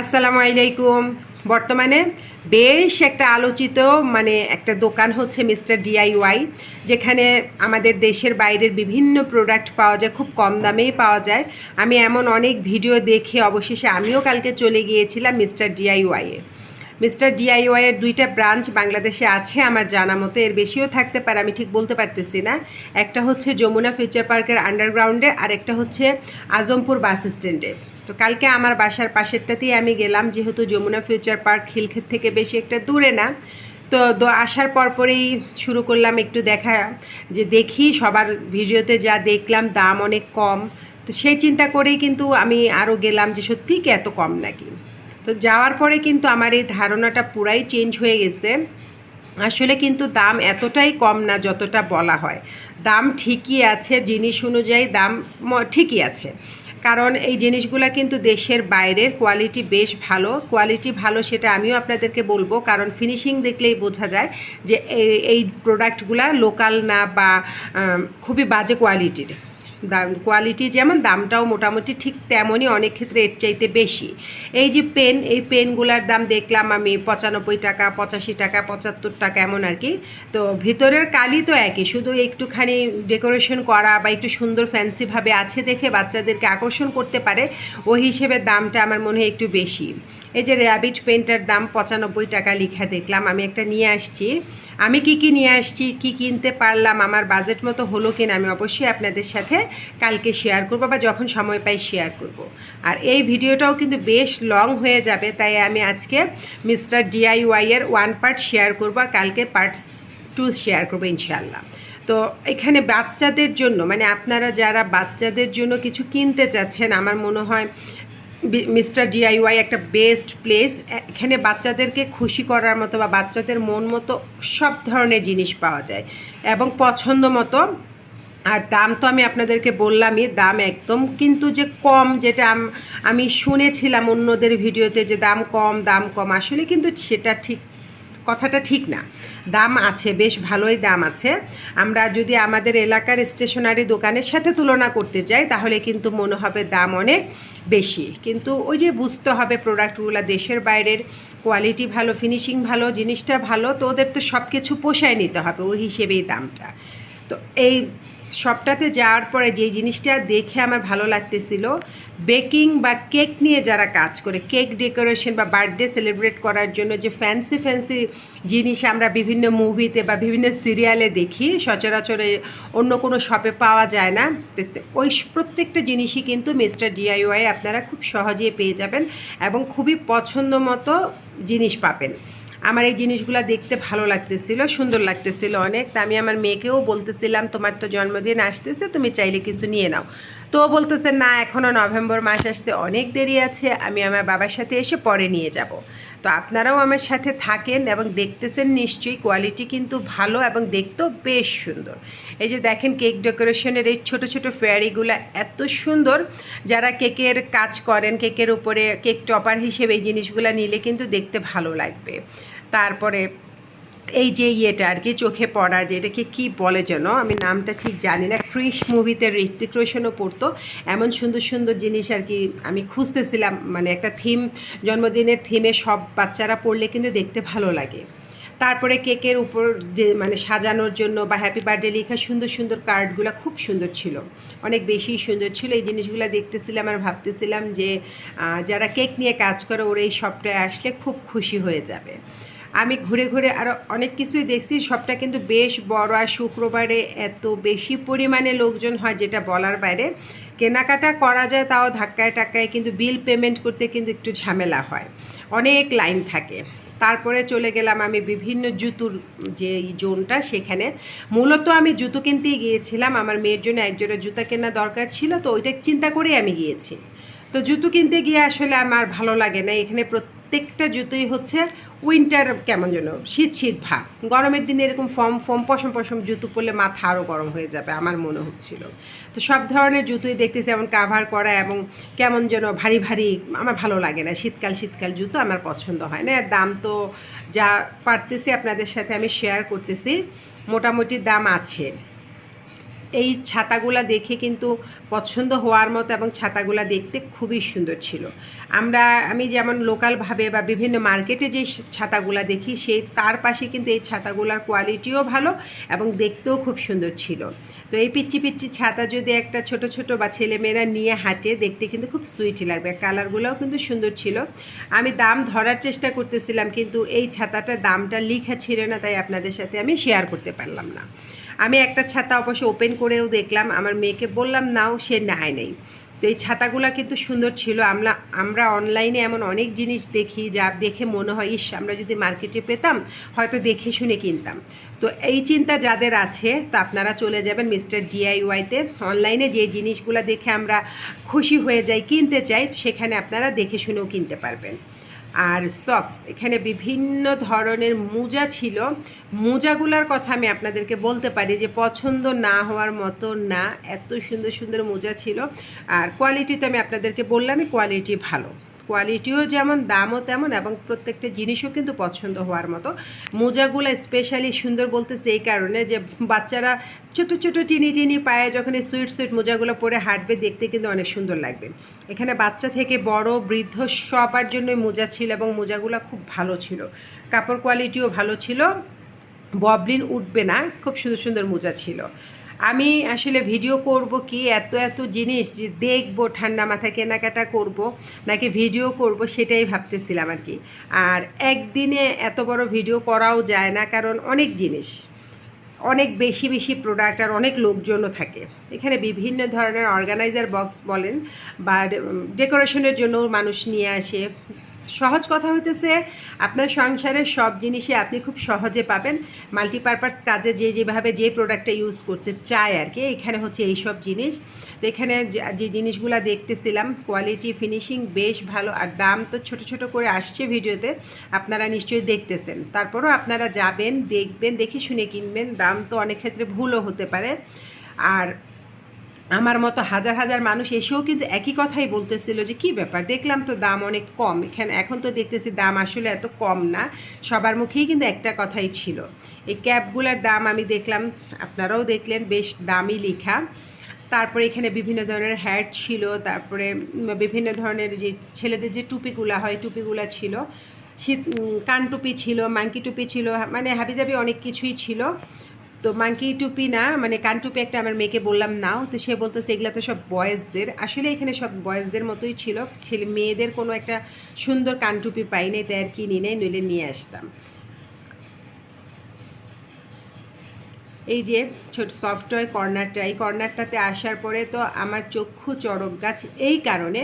আসসালামু আলাইকুম। বর্তমানে বেশ একটা আলোচিত মানে একটা দোকান হচ্ছে মিস্টার ডিআইওয়াই যেখানে আমাদের দেশের বাইরের বিভিন্ন প্রোডাক্ট পাওয়া যায়, খুব কম দামেই পাওয়া যায়। আমি এমন অনেক ভিডিও দেখে অবশেষে আমিও কালকে চলে গিয়েছিলাম মিস্টার ডিআইওয়াইয়ে মিস্টার ডিআইওয়াই এর দুইটা ব্রাঞ্চ বাংলাদেশে আছে, আমার জানা মতো। এর বেশিও থাকতে পারে, আমি ঠিক বলতে পারতেছি না। একটা হচ্ছে যমুনা ফিউচার পার্কের আন্ডারগ্রাউন্ডে, আর একটা হচ্ছে আজমপুর বাস স্ট্যান্ডে। তো কালকে আমার বাসার পাশেরটাতেই আমি গেলাম, যেহেতু যমুনা ফিউচার পার্ক খিলক্ষেত থেকে বেশি একটা দূরে না। তো আসার পরপরেই শুরু করলাম একটু দেখা, যে দেখি সবার ভিডিওতে যা দেখলাম, দাম অনেক কম। তো সেই চিন্তা করেই কিন্তু আমি আরও গেলাম যে সত্যিই কি এত কম নাকি? তো যাওয়ার পরে কিন্তু আমার এই ধারণাটা পুরাই চেঞ্জ হয়ে গেছে। আসলে কিন্তু দাম এতটাই কম না যতটা বলা হয়। দাম ঠিকই আছে, জিনিস অনুযায়ী দাম ঠিকই আছে। কারণ এই জিনিসগুলো কিন্তু দেশের বাইরের কোয়ালিটি বেশ ভালো। কোয়ালিটি ভালো সেটা আমিও আপনাদেরকে বলব। কারণ ফিনিশিং দেখলেই বোঝা যায় যে এই প্রোডাক্টগুলা লোকাল না বা খুবই বাজে কোয়ালিটির দাম কোয়ালিটি যেমন দামটাও মোটামুটি ঠিক তেমনই অনেক ক্ষেত্রে এর চাইতে বেশি। এই যে পেন এই পেনগুলার দাম দেখলাম আমি পঁচানব্বই টাকা, পঁচাশি টাকা, পঁচাত্তর টাকা এমন আর কি। তো ভিতরের কালি তো একই, শুধু একটুখানি ডেকোরেশন করা বা একটু সুন্দর ফ্যান্সিভাবে আছে দেখে বাচ্চাদেরকে আকর্ষণ করতে পারে, ওই হিসেবে দামটা আমার মনে হয় একটু বেশি। এই যে র্যাবিট পেনটার দাম পঁচানব্বই টাকা লেখা দেখলাম, আমি একটা নিয়ে আসছি। আমি কি কি নিয়ে আসছি, কি কিনতে পারলাম, আমার বাজেট মতো হলো কিনা আমি অবশ্যই আপনাদের সাথে কালকে শেয়ার করব বা যখন সময় পাই শেয়ার করব। আর এই ভিডিওটাও কিন্তু বেশ লং হয়ে যাবে, তাই আমি আজকে মিস্টার ডিআইওয়াই এর ওয়ান পার্ট শেয়ার করব আর কালকে পার্ট টু শেয়ার করব ইনশাল্লাহ তো এখানে বাচ্চাদের জন্য মানে আপনারা যারা বাচ্চাদের জন্য কিছু কিনতে চাচ্ছেন, আমার মনে হয় মিস্টার ডিআইওয়াই একটা বেস্ট প্লেস এখানে বাচ্চাদেরকে খুশি করার মতো বা বাচ্চাদের মন মতো সব ধরনের জিনিস পাওয়া যায়। এবং পছন্দ মতো, আর দাম তো আমি আপনাদেরকে বললামই, দাম একদম, কিন্তু যে কম যেটা আমি শুনেছিলাম অন্যদের ভিডিওতে যে দাম কম দাম কম, আসলে কিন্তু সেটা ঠিক কথাটা ঠিক না। দাম আছে, বেশ ভালোই দাম আছে। আমরা যদি আমাদের এলাকার স্টেশনারি দোকানের সাথে তুলনা করতে যাই, তাহলে কিন্তু মনে হবে দাম অনেক বেশি। কিন্তু ওই যে বুঝতে হবে প্রোডাক্টগুলো দেশের বাইরের কোয়ালিটি ভালো ফিনিশিং ভালো, জিনিসটা ভালো, তো ওদের তো সব কিছু পোষায় নিতে হবে, ওই হিসেবেই দামটা। তো এই সবটাতে যাওয়ার পরে যে জিনিসটা দেখে আমার ভালো লাগতেছিল, বেকিং বা কেক নিয়ে যারা কাজ করে, কেক ডেকোরেশন বা বার্থডে সেলিব্রেট করার জন্য যে ফ্যান্সি ফ্যান্সি জিনিস আমরা বিভিন্ন মুভিতে বা বিভিন্ন সিরিয়ালে দেখি, সচরাচরে অন্য কোনো শপে পাওয়া যায় না। ওই প্রত্যেকটা জিনিসই কিন্তু মিস্টার ডিআইওয়াই আপনারা খুব সহজেই পেয়ে যাবেন এবং খুবই পছন্দ মতো জিনিস পাবেন। আমার এই জিনিসগুলো দেখতে ভালো লাগতেছিল, সুন্দর লাগতেছিল অনেক। তা আমি আমার মেয়েকেও বলতেছিলাম, তোমার তো জন্মদিন আসতেছে, তুমি চাইলে কিছু নিয়ে নাও। তো বলতেছে, না এখনও নভেম্বর মাস আসতে অনেক দেরি আছে, আমি আমার বাবার সাথে এসে পরে নিয়ে যাব। তো আপনারাও আমার সাথে থাকেন এবং দেখতেছেন নিশ্চয়ই কোয়ালিটি কিন্তু ভালো এবং দেখতেও বেশ সুন্দর। এই যে দেখেন কেক ডেকোরেশনের এই ছোট ছোট ফেয়ারিগুলো এত সুন্দর। যারা কেকের কাজ করেন কেকের উপরে কেক টপার হিসেবে এই জিনিসগুলো নিলে কিন্তু দেখতে ভালো লাগবে। তারপরে এই যে ইয়েটা আর কি, চোখে পড়া যে এটাকে কী বলে যেন, আমি নামটা ঠিক জানি না। ক্রিশ মুভিতে ঋত্বিক রোশনও পড়তো। এমন সুন্দর সুন্দর জিনিস আর কি আমি খুঁজতেছিলাম মানে একটা থিম, জন্মদিনের থিমে সব বাচ্চারা পড়লে কিন্তু দেখতে ভালো লাগে। তারপরে কেকের উপর যে মানে সাজানোর জন্য বা হ্যাপি বার্থডে লেখা সুন্দর সুন্দর কার্ডগুলো খুব সুন্দর ছিল। অনেক বেশি সুন্দর ছিল। এই জিনিসগুলো দেখতেছিলাম আর ভাবতেছিলাম যে যারা কেক নিয়ে কাজ করে ওরা এই শপটায় আসলে খুব খুশি হয়ে যাবে। আমি ঘুরে ঘুরে আরও অনেক কিছুই দেখছি। সবটা কিন্তু বেশ বড় আর শুক্রবারে এত বেশি পরিমাণে লোকজন হয় যেটা বলার বাইরে। কেনাকাটা করা যায় তাও ধাক্কায় টাক্কায় কিন্তু বিল পেমেন্ট করতে কিন্তু একটু ঝামেলা হয়। অনেক লাইন থাকে। তারপরে চলে গেলাম আমি বিভিন্ন জুতুর যে জোনটা সেখানে। মূলত আমি জুতো কিনতেই গিয়েছিলাম। আমার মেয়ের জন্য একজোড়া জুতা কেনা দরকার ছিল, তো ওইটা চিন্তা করেই আমি গিয়েছি। তো জুতো কিনতে গিয়ে আসলে আমার ভালো লাগে না। এখানে প্রত্যেকটা জুতোই হচ্ছে উইন্টার কেমন যেন, শীত শীত ভাব। গরমের দিনে এরকম ফর্ম ফর্ম, পশম পশম জুতো পরলে মাথা আরও গরম হয়ে যাবে, আমার মনে হচ্ছিল। তো সব ধরনের জুতোই দেখতেছি, যেমন কাভার করা এবং কেমন যেন ভারী ভারী, আমার ভালো লাগে না। শীতকাল শীতকাল জুতো আমার পছন্দ হয় না। দাম তো যা পারতেছি আপনাদের সাথে আমি শেয়ার করতেছি, মোটামুটি দাম আছে। এই ছাতাগুলা দেখে কিন্তু পছন্দ হওয়ার মতো এবং ছাতাগুলা দেখতে খুবই সুন্দর ছিল। আমরা, আমি যেমন লোকালভাবে বা বিভিন্ন মার্কেটে যে ছাতাগুলা দেখি, সেই, তার পাশে কিন্তু এই ছাতাগুলার কোয়ালিটিও ভালো এবং দেখতেও খুব সুন্দর ছিল। তো এই পিচ্ছি পিচ্ছি ছাতা যদি একটা ছোট ছোট বা ছেলেমেয়েরা নিয়ে হাঁটে, দেখতে কিন্তু খুব সুইট লাগবে। কালারগুলোও কিন্তু সুন্দর ছিল। আমি দাম ধরার চেষ্টা করতেছিলাম, কিন্তু এই ছাতাটার দামটা লিখা ছিল না, তাই আপনাদের সাথে আমি শেয়ার করতে পারলাম না। আমি একটা ছাতা অবশ্য ওপেন করেও দেখলাম। আমার মেয়েকে বললাম, নাও, সে নেয় নেই। তো এই ছাতাগুলো কিন্তু সুন্দর ছিল। আমরা আমরা অনলাইনে এমন অনেক জিনিস দেখি যা দেখে মনে হয়, ইস, আমরা যদি মার্কেটে পেতাম, হয়তো দেখে শুনে কিনতাম। তো এই চিন্তা যাদের আছে, তা আপনারা চলে যাবেন মিস্টার ডিআইওয়াইতে অনলাইনে যে জিনিসগুলো দেখে আমরা খুশি হয়ে যাই, কিনতে চাই, সেখানে আপনারা দেখে শুনেও কিনতে পারবেন। আর সক্স এখানে বিভিন্ন ধরনের মোজা ছিল। মোজাগুলার কথা আমি আপনাদেরকে বলতে পারি যে পছন্দ না হওয়ার মতো না, এত সুন্দর সুন্দর মোজা ছিল। আর কোয়ালিটি তো আমি আপনাদেরকে বললামই কোয়ালিটি ভালো। কোয়ালিটিও যেমন, দামও তেমন এবং প্রত্যেকটা জিনিসও কিন্তু পছন্দ হওয়ার মতো। মোজাগুলো স্পেশালি সুন্দর বলতেছে এই কারণে যে বাচ্চারা ছোট ছোট, টিনি টিনি পায়ে যখন এই সুইট সুইট মোজাগুলো পরে হাঁটবে দেখতে কিন্তু অনেক সুন্দর লাগবে। এখানে বাচ্চা থেকে বড়, বৃদ্ধ সবার জন্যই মোজা ছিল এবং মোজাগুলো খুব ভালো ছিল। কাপড় কোয়ালিটিও ভালো ছিল। ববলিন উঠবে না, খুব সুন্দর সুন্দর মোজা ছিল। আমি আসলে ভিডিও করব কি? এত এত জিনিস যে দেখব, ঠান্ডা মাথায় কেনাকাটা করব, নাকি ভিডিও করব সেটাই ভাবতেছিলাম আর কি। আর একদিনে এত বড় ভিডিও করাও যায় না, কারণ অনেক জিনিস, অনেক বেশি বেশি প্রোডাক্ট আর অনেক লোকজনও থাকে। এখানে বিভিন্ন ধরনের অর্গানাইজার বক্স বলেন, বা ডেকোরেশনের জন্য মানুষ নিয়ে আসে। সহজ কথা হইতেছে, আপনার সংসারের সব জিনিসই আপনি খুব সহজে পাবেন। মাল্টিপারপাস কাজে যে যেভাবে যে প্রোডাক্টটা ইউজ করতে চায় আর কি, এখানে হচ্ছে এই সব জিনিস। তো এখানে যে জিনিসগুলো দেখতেছিলাম কোয়ালিটি ফিনিশিং বেশ ভালো। আর দাম তো ছোট ছোট করে আসছে ভিডিওতে, আপনারা নিশ্চয়ই দেখতেছেন। তারপরও আপনারা যাবেন, দেখবেন, দেখে শুনে কিনবেন। দাম তো অনেক ক্ষেত্রে ভুলও হতে পারে। আর আমার মতো হাজার হাজার মানুষ এসেও কিন্তু একই কথাই বলতেছিল যে, কি ব্যাপার? দেখলাম তো দাম অনেক কম। এখানে এখন তো দেখতেছি দাম আসলে এত কম না। সবার মুখেই কিন্তু একটা কথাই ছিল। এই ক্যাবগুলোর দাম আমি দেখলাম, আপনারাও দেখলেন, বেশ দামি লেখা। তারপরে এখানে বিভিন্ন ধরনের হ্যাট ছিল, তারপরে বিভিন্ন ধরনের যে ছেলেদের যে টুপিগুলা হয়, টুপিগুলা ছিল। শীত কান টুপি ছিল, মাংকি টুপি ছিল মানে হাবিজাবি অনেক কিছুই ছিল। তো মাংকি টুপি না মানে কান টুপি একটা আমার মেয়েকে বললাম, নাও। তো সে বলতেছে, এগুলো তো সব বয়েজদের আসলে এখানে সব বয়েজদের মতোই ছিল। ছেলে, মেয়েদের কোনো একটা সুন্দর কান টুপি পাই নাই, তাই আর কি নিয়ে নেই, নইলে নিয়ে আসতাম। এই যে ছোট সফটওয়্যার কর্নারটা এই কর্নারটাতে আসার পরে তো আমার চক্ষু চড়ক গাছ, এই কারণে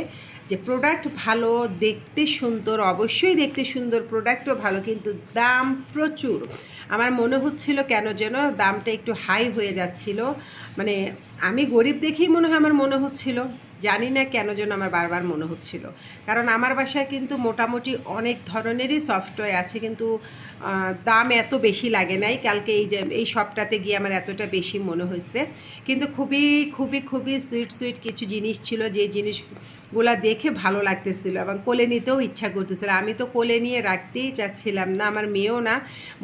যে প্রোডাক্ট ভালো, দেখতে সুন্দর, অবশ্যই দেখতে সুন্দর প্রোডাক্টও ভালো, কিন্তু দাম প্রচুর। আমার মনে হচ্ছিল কেন যেন দামটা একটু হাই হয়ে যাচ্ছিল। মানে আমি গরিব দেখেই মনে হয় আমার মনে হচ্ছিল। জানি না কেন যেন আমার বারবার মনে হচ্ছিল। কারণ আমার বাসায় কিন্তু মোটামুটি অনেক ধরনেরই সফটওয়্যার আছে, কিন্তু দাম এত বেশি লাগে নাই। কালকে এই যে, এই শপটাতে গিয়ে আমার এতটা বেশি মনে হয়েছে। কিন্তু খুবই খুবই খুবই সুইট সুইট কিছু জিনিস ছিল, যে জিনিসগুলা দেখে ভালো লাগতেছিল এবং কোলে নিতেও ইচ্ছা করতেছিল। আমি তো কোলে নিয়ে রাখতেই চাচ্ছিলাম না, আমার মেয়েও না।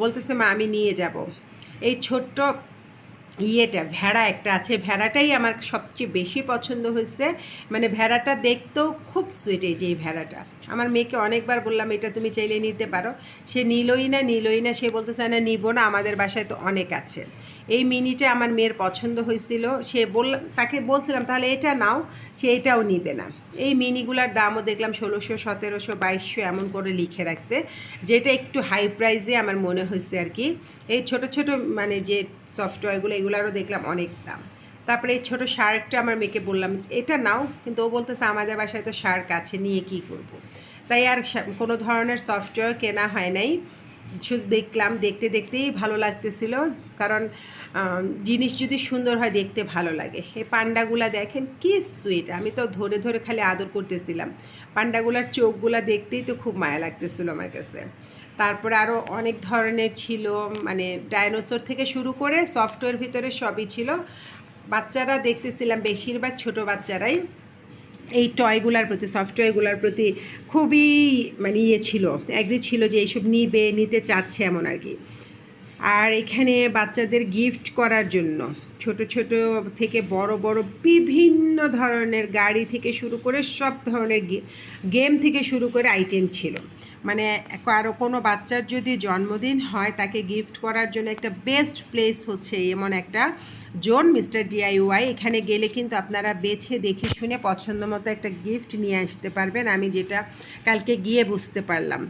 বলতেছে, মা, আমি নিয়ে যাব। এই ছোট্ট ইয়েটা, ভেড়া একটা আছে। ভেড়াটাই আমার সবচেয়ে বেশি পছন্দ হয়েছে। মানে ভেড়াটা দেখতেও খুব সুইট এই যে এই ভেড়াটা। আমার মেয়েকে অনেকবার বললাম, এটা তুমি চাইলে নিতে পারো। সে নিলই না নিলই না। সে বলতে চায় না, নিব না। আমাদের বাসায় তো অনেক আছে। এই মিনিটা আমার মেয়ের পছন্দ হয়েছিল। সে বলল, তাকে বলছিলাম, তাহলে এটা নাও। সে এটাও নিবে না। এই মিনিগুলার দামও দেখলাম ষোলোশো, সতেরোশো, বাইশশো এমন করে লিখে রাখছে, যেটা একটু হাই প্রাইসে আমার মনে হয়েছে আর কি। এই ছোট ছোট মানে যে সফটওয়্যারগুলো এগুলারও দেখলাম অনেক দাম। তারপরে এই ছোটো শার্কটা আমার মেয়েকে বললাম, এটা নাও। কিন্তু ও বলতেছে, আমাদের বাসায় তো শার্ক আছে, নিয়ে কি করব। তাই আর কোনো ধরনের সফটওয়্যার কেনা হয় নাই। শুধু দেখলাম, দেখতে দেখতেই ভালো লাগতেছিল। কারণ জিনিস যদি সুন্দর হয় দেখতে ভালো লাগে। এই পান্ডাগুলা দেখেন কি সুইট আমি তো ধরে ধরে খালি আদর করতেছিলাম। পান্ডাগুলার চোখগুলা দেখতেই তো খুব মায়া লাগতেছিল আমার কাছে। তারপরে আরও অনেক ধরনের ছিল মানে ডাইনোসর থেকে শুরু করে সফটওয়্যার ভিতরে সবই ছিল। বাচ্চারা দেখতেছিলাম, বেশিরভাগ ছোট বাচ্চারাই। এই টয়গুলার প্রতি সফটওয়্যারগুলোর প্রতি খুবই মানে ইয়ে ছিল অ্যাগ্রি ছিল যে এইসব নিবে, নিতে চাচ্ছে এমন আর কি। আর এখানে বাচ্চাদের গিফট করার জন্য ছোট ছোট থেকে বড় বড় বিভিন্ন ধরনের গাড়ি থেকে শুরু করে সব ধরনের গেম থেকে শুরু করে আইটেম ছিল। মানে কারও কোনো বাচ্চার যদি জন্মদিন হয় তাকে গিফট করার জন্য একটা বেস্ট প্লেস হচ্ছে এমন একটা জোন মিস্টার ডিআইওয়াই এখানে গেলে কিন্তু আপনারা বেছে দেখে শুনে পছন্দ মতো একটা গিফট নিয়ে আসতে পারবেন। আমি যেটা কালকে গিয়ে বুঝতে পারলাম।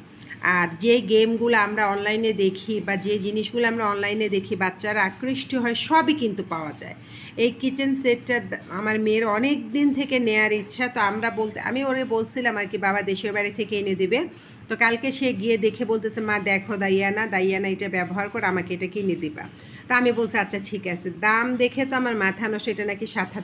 আর যে গেমগুলো আমরা অনলাইনে দেখি বা যে জিনিসগুলো আমরা অনলাইনে দেখি, বাচ্চারা আকৃষ্ট হয়, সবই কিন্তু পাওয়া যায়। এই কিচেন সেটটা আমার মেয়ের অনেক দিন থেকে নেয়ার ইচ্ছা, তো আমরা বলতে, আমি ওরে বলছিলাম আর কি, বাবা দেশের বাড়ি থেকে এনে দেবে। তো কালকে সে গিয়ে দেখে বলতেছে, মা, দেখো দাইয়ানা দাইয়ানা এটা ব্যবহার করে, আমাকে এটা কিনে দিবা। তা আমি বলছি আচ্ছা ঠিক আছে। দাম দেখে তো আমার মাথা নষ্ট, এটা নাকি সাত হাজার